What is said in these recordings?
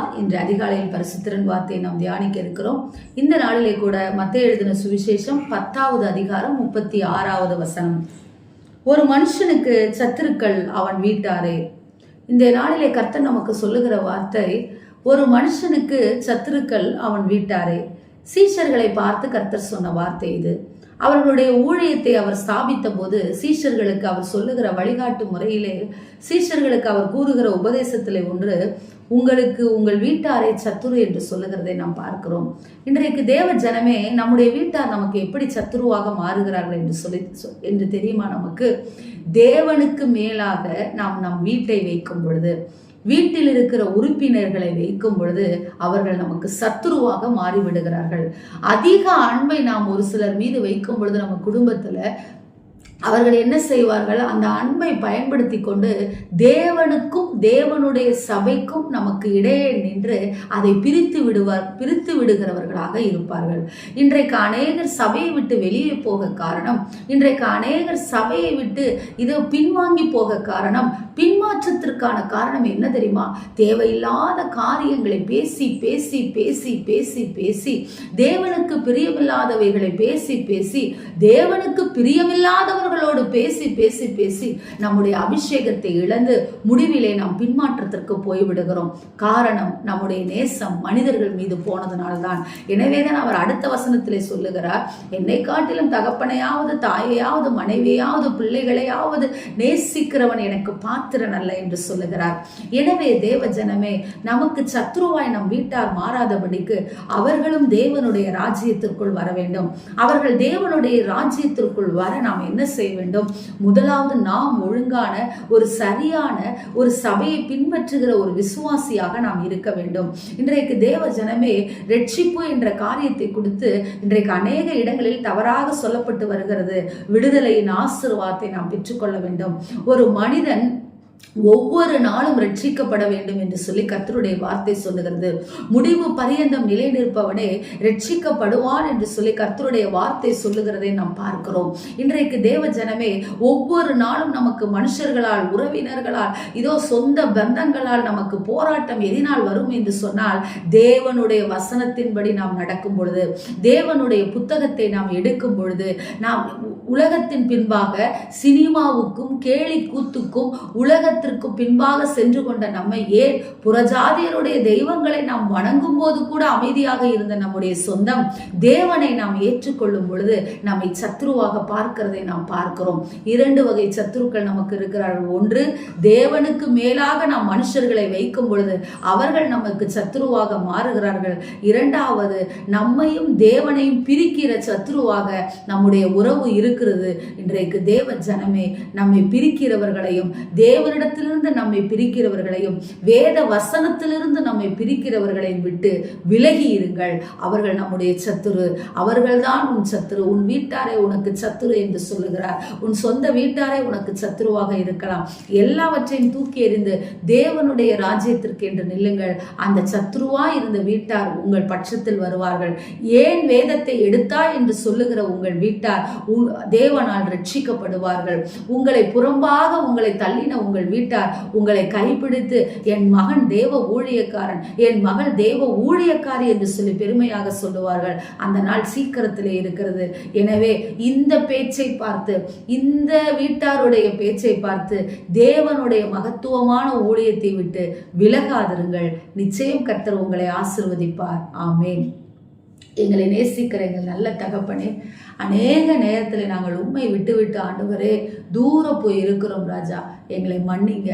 Lord இன்று அதிகாலையில் பரிசுத்திரன் வார்த்தையை நாம் தியானிக்க இருக்கிறோம். இந்த நாளிலே கூட மத்திய எழுதின சுவிசேஷம் பத்தாவது அதிகாரம் முப்பத்தி ஆறாவது வசனம். ஒரு மனுஷனுக்கு சத்துருக்கள் அவன் வீட்டாரே. இந்த நாளிலே கர்த்தர் நமக்கு சொல்லுகிற வார்த்தை ஒரு மனுஷனுக்கு சத்துருக்கள் அவன் வீட்டாரே. சீஷர்களை பார்த்து கர்த்தர் சொன்ன வார்த்தை இது. அவர்களுடைய ஊழியத்தை அவர் ஸ்தாபித்த போது சீஷர்களுக்கு அவர் சொல்லுகிற வழிகாட்டு முறையிலே சீஷர்களுக்கு அவர் கூறுகிற உபதேசத்திலே ஒன்று உங்களுக்கு உங்கள் வீட்டாரை சத்துரு என்று சொல்லுகிறதை நாம் பார்க்கிறோம். இன்றைக்கு தேவ ஜனமே நம்முடைய வீட்டார் நமக்கு எப்படி சத்துருவாக மாறுகிறார்கள் என்று சொல்லி சொ- என்று தெரியுமா நமக்கு? தேவனுக்கு மேலாக நாம் நம் வீட்டை வைக்கும் பொழுது வீட்டில் இருக்கிற உறுப்பினர்களை வைக்கும் பொழுது அவர்கள் நமக்கு சத்துருவாக மாறிவிடுகிறார்கள். அதிக அன்பை நாம் ஒரு சிலர் மீது வைக்கும் பொழுது நம்ம குடும்பத்துல அவர்கள் என்ன செய்வார்கள்? அந்த அன்பை பயன்படுத்தி கொண்டு தேவனுக்கும் தேவனுடைய சபைக்கும் நமக்கு இடையே நின்று அதை பிரித்து விடுவார் பிரித்து விடுகிறவர்களாக இருப்பார்கள். இன்றைக்கு அநேகர் சபையை விட்டு வெளியே போக காரணம் இன்றைக்கு அநேகர் சபையை விட்டு இது பின்வாங்கி போக காரணம் பின்மாற்றத்திற்கான காரணம் என்ன தெரியுமா? தேவையில்லாத காரியங்களை பேசி பேசி பேசி பேசி பேசி தேவனுக்கு பிரியமில்லாதவைகளை பேசி பேசி தேவனுக்கு பிரியமில்லாதவர்களோடு பேசி பேசி பேசி நம்முடைய அபிஷேகத்தை இழந்து முடிவிலே நாம் பின்மாற்றத்திற்கு போய்விடுகிறோம். காரணம் நம்முடைய நேசம் மனிதர்கள் மீது போனதுனால்தான். எனவேதான் அவர் அடுத்த வசனத்திலே சொல்லுகிறார் என்னை காட்டிலும் தகப்பனையாவது தாயையாவது மனைவியாவது பிள்ளைகளையாவது நேசிக்கிறவன் எனக்கு மாத்திரன் அல்ல என்று சொல்லுகிறார். எனவே தேவ ஜனமே நமக்கு சத்ருவாய் நம் வீட்டார் மாறாதபடிக்கு அவர்களும் தேவனுடைய ராஜ்யத்திற்குள் வர வேண்டும். அவர்கள் தேவனுடைய ராஜ்யத்திற்குள் வர நாம் என்ன செய்ய வேண்டும்? முதலாவது நாம் ஒழுங்கான ஒரு சரியான ஒரு சபையை பின்பற்றுகிற ஒரு விசுவாசியாக நாம் இருக்க வேண்டும். இன்றைக்கு தேவ ஜனமே ரட்சிப்பு என்ற காரியத்தை கொடுத்து இன்றைக்கு அநேக இடங்களில் தவறாக சொல்லப்பட்டு வருகிறது. விடுதலையின் ஆசிர்வாதத்தை நாம் பெற்றுக்கொள்ள வேண்டும். ஒரு மனிதன் ஒவ்வொரு நாளும் ரட்சிக்கப்பட வேண்டும் என்று சொல்லி கர்த்தருடைய வார்த்தை சொல்லுகிறது. முடிவு பரியந்தம் நிலை நிற்பவனே ரட்சிக்கப்படுவான் என்று சொல்லி கர்த்தருடைய வார்த்தை சொல்லுகிறதை நாம் பார்க்கிறோம். இன்றைக்கு தேவ ஜனமே ஒவ்வொரு நாளும் நமக்கு மனுஷர்களால் உறவினர்களால் இதோ சொந்த பந்தங்களால் நமக்கு போராட்டம் எதினால் வரும் என்று சொன்னால் தேவனுடைய வசனத்தின்படி நாம் நடக்கும் பொழுது தேவனுடைய புத்தகத்தை நாம் எடுக்கும் பொழுது நாம் உலகத்தின் பின்பாக சினிமாவுக்கும் கேலி கூத்துக்கும் உலகத்திற்கும் பின்பாக சென்று கொண்ட நம்மை ஏன் புறஜாதியருடைய தெய்வங்களை நாம் வணங்கும் போது கூட அமைதியாக இருந்த நம்முடைய சொந்தம் தேவனை நாம் ஏற்றுக்கொள்ளும் பொழுது நம்மை சத்ருவாக பார்க்கிறதை நாம் பார்க்கிறோம். இரண்டு வகை சத்துருக்கள் நமக்கு இருக்கிறார்கள். ஒன்று தேவனுக்கு மேலாக நாம் மனுஷர்களை வைக்கும் பொழுது அவர்கள் நமக்கு சத்ருவாக மாறுகிறார்கள். இரண்டாவது நம்மையும் தேவனையும் பிரிக்கிற சத்ருவாக நம்முடைய உறவு இருக்கிறது. இன்றைக்கு தேவ ஜனமே நம்மை பிரிக்கிறவர்களையும் தேவனிடத்திலிருந்து நம்மை பிரிக்கிறவர்களையும் வேத வசனத்திலிருந்து நம்மை பிரிக்கிறவர்களையும் விட்டு விலகி இருங்கள். அவர்கள் நம்முடைய சத்துரு. அவர்கள்தான் உன் சத்துரு. உன் வீட்டாரே உனக்கு சத்துரு என்று சொல்லுகிறார். உன் சொந்த வீட்டாரே உனக்கு சத்துருவாக இருக்கலாம். எல்லாவற்றையும் தூக்கி எறிந்து தேவனுடைய ராஜ்யத்திற்கு என்று நில்லுங்கள். அந்த சத்துருவா இருந்த வீட்டார் உங்கள் பட்சத்தில் வருவார்கள். ஏன் வேதத்தை எடுத்தா என்று சொல்லுகிற உங்கள் வீட்டார் தேவனால் ரட்சிக்கப்படுவார்கள். உங்களை புறம்பாக உங்களை தள்ளின உங்கள் வீட்டார் உங்களை கைப்பிடித்து என் மகன் தேவ ஊழியக்காரன் என் மகள் தேவ ஊழியக்காரி என்று சொல்லி பெருமையாக சொல்லுவார்கள். அந்த நாள் சீக்கிரத்திலே இருக்கிறது. எனவே இந்த பேச்சை பார்த்து இந்த வீட்டாருடைய பேச்சை பார்த்து தேவனுடைய மகத்துவமான ஊழியத்தை விட்டு விலகாதிருங்கள். நிச்சயம் கர்த்தர் உங்களை ஆசிர்வதிப்பார். ஆமேன். எங்களை நேசிக்கிற எங்கள் நல்ல தகப்பனே அநேக நேரத்தில் நாங்கள் உண்மை விட்டு விட்டு ஆண்டவரே தூரம் போய் இருக்கிறோம் ராஜா. எங்களை மன்னிங்க.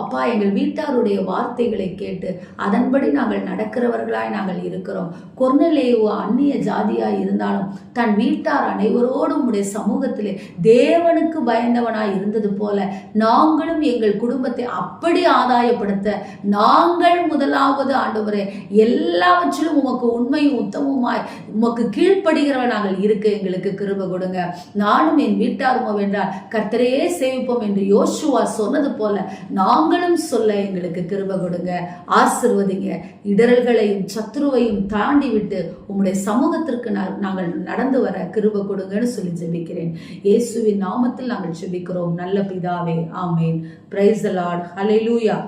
அப்பா எங்கள் வீட்டாருடைய வார்த்தைகளை கேட்டு அதன்படி நாங்கள் நடக்கிறவர்களாய் நாங்கள் இருக்கிறோம். கொர்நலேயு அந்நிய ஜாதியாய் இருந்தாலும் தன் வீட்டார் அனைவரோடும் உடைய சமூகத்திலே தேவனுக்கு பயந்தவனாய் இருந்தது போல நாங்களும் எங்கள் குடும்பத்தை அப்படி ஆதாயப்படுத்த நாங்கள் முதலாவது ஆண்டவரே எல்லாவற்றிலும் உமக்கு உண்மையும் உத்தமமாய் உமக்கு கீழ்ப்படுகிறவன் நாங்கள் இருக்க எங்களுக்கு கிருப கொடுங்க. நானும் என் வீட்டாருமோ வென்றால் கர்த்தரையே சேவிப்போம் என்று யோசுவா சொன்னது போல நாங்களும் சொல்ல எங்களுக்கு கிருப கொடுங்க. ஆசிர்வதிங்க. இடரல்களையும் சத்ருவையும் தாண்டி விட்டு உங்களுடைய சமூகத்திற்கு நாங்கள் நடந்து வர கிருப கொடுங்கன்னு சொல்லி ஜெபிக்கிறேன். இயேசுவின் நாமத்தில் நாங்கள் ஜெபிக்கிறோம். நல்ல பிதாவே. ஆமேன். பிரைஸ் லார்ட் ஹalleluya